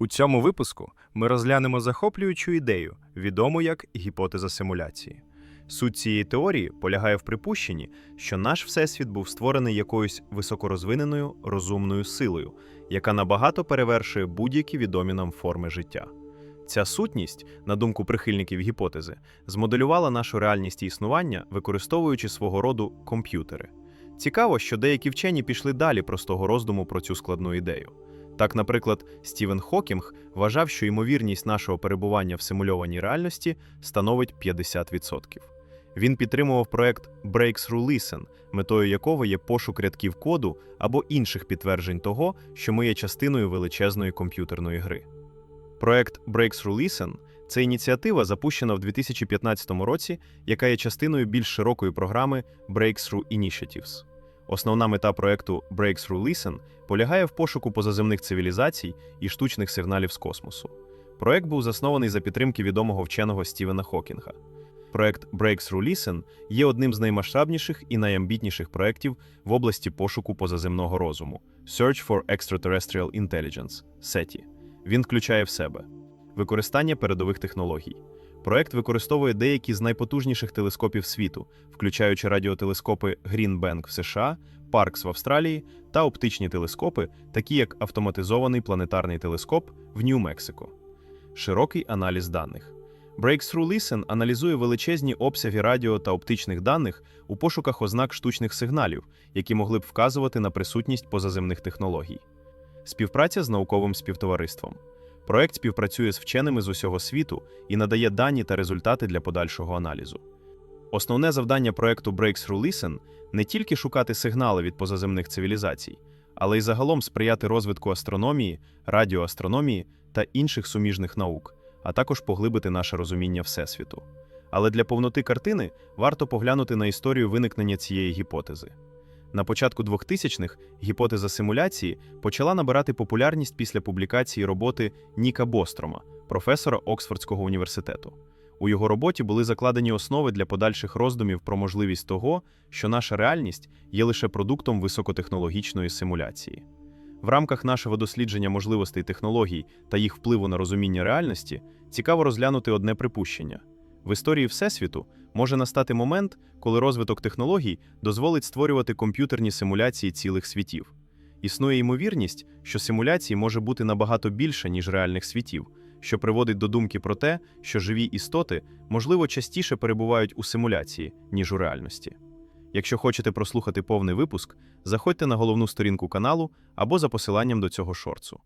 У цьому випуску ми розглянемо захоплюючу ідею, відому як гіпотеза симуляції. Суть цієї теорії полягає в припущенні, що наш всесвіт був створений якоюсь високорозвиненою розумною силою, яка набагато перевершує будь-які відомі нам форми життя. Ця сутність, на думку прихильників гіпотези, змоделювала нашу реальність існування, використовуючи свого роду комп'ютери. Цікаво, що деякі вчені пішли далі простого роздуму про цю складну ідею. Так, наприклад, Стівен Хокінг вважав, що ймовірність нашого перебування в симульованій реальності становить 50%. Він підтримував проект Breakthrough Listen, метою якого є пошук рядків коду або інших підтверджень того, що ми є частиною величезної комп'ютерної гри. Проект Breakthrough Listen – це ініціатива, запущена в 2015 році, яка є частиною більш широкої програми Breakthrough Initiatives. Основна мета проекту Breakthrough Listen полягає в пошуку позаземних цивілізацій і штучних сигналів з космосу. Проект був заснований за підтримки відомого вченого Стівена Хокінга. Проект Breakthrough Listen є одним з наймасштабніших і найамбітніших проєктів в області пошуку позаземного розуму Search for Extraterrestrial Intelligence – SETI. Він включає в себе використання передових технологій. Проект використовує деякі з найпотужніших телескопів світу, включаючи радіотелескопи Green Bank в США, Parkes в Австралії та оптичні телескопи, такі як автоматизований планетарний телескоп в Нью-Мексико. Широкий аналіз даних. Breakthrough Listen аналізує величезні обсяги радіо та оптичних даних у пошуках ознак штучних сигналів, які могли б вказувати на присутність позаземних технологій. Співпраця з науковим співтовариством. Проект співпрацює з вченими з усього світу і надає дані та результати для подальшого аналізу. Основне завдання проекту Breakthrough Listen не тільки шукати сигнали від позаземних цивілізацій, але й загалом сприяти розвитку астрономії, радіоастрономії та інших суміжних наук, а також поглибити наше розуміння Всесвіту. Але для повноти картини варто поглянути на історію виникнення цієї гіпотези. На початку 2000-х гіпотеза симуляції почала набирати популярність після публікації роботи Ніка Бострома, професора Оксфордського університету. У його роботі були закладені основи для подальших роздумів про можливість того, що наша реальність є лише продуктом високотехнологічної симуляції. В рамках нашого дослідження можливостей технологій та їх впливу на розуміння реальності цікаво розглянути одне припущення. В історії Всесвіту може настати момент, коли розвиток технологій дозволить створювати комп'ютерні симуляції цілих світів. Існує ймовірність, що симуляцій може бути набагато більше, ніж реальних світів, що приводить до думки про те, що живі істоти, можливо, частіше перебувають у симуляції, ніж у реальності. Якщо хочете прослухати повний випуск, заходьте на головну сторінку каналу або за посиланням до цього шорцу.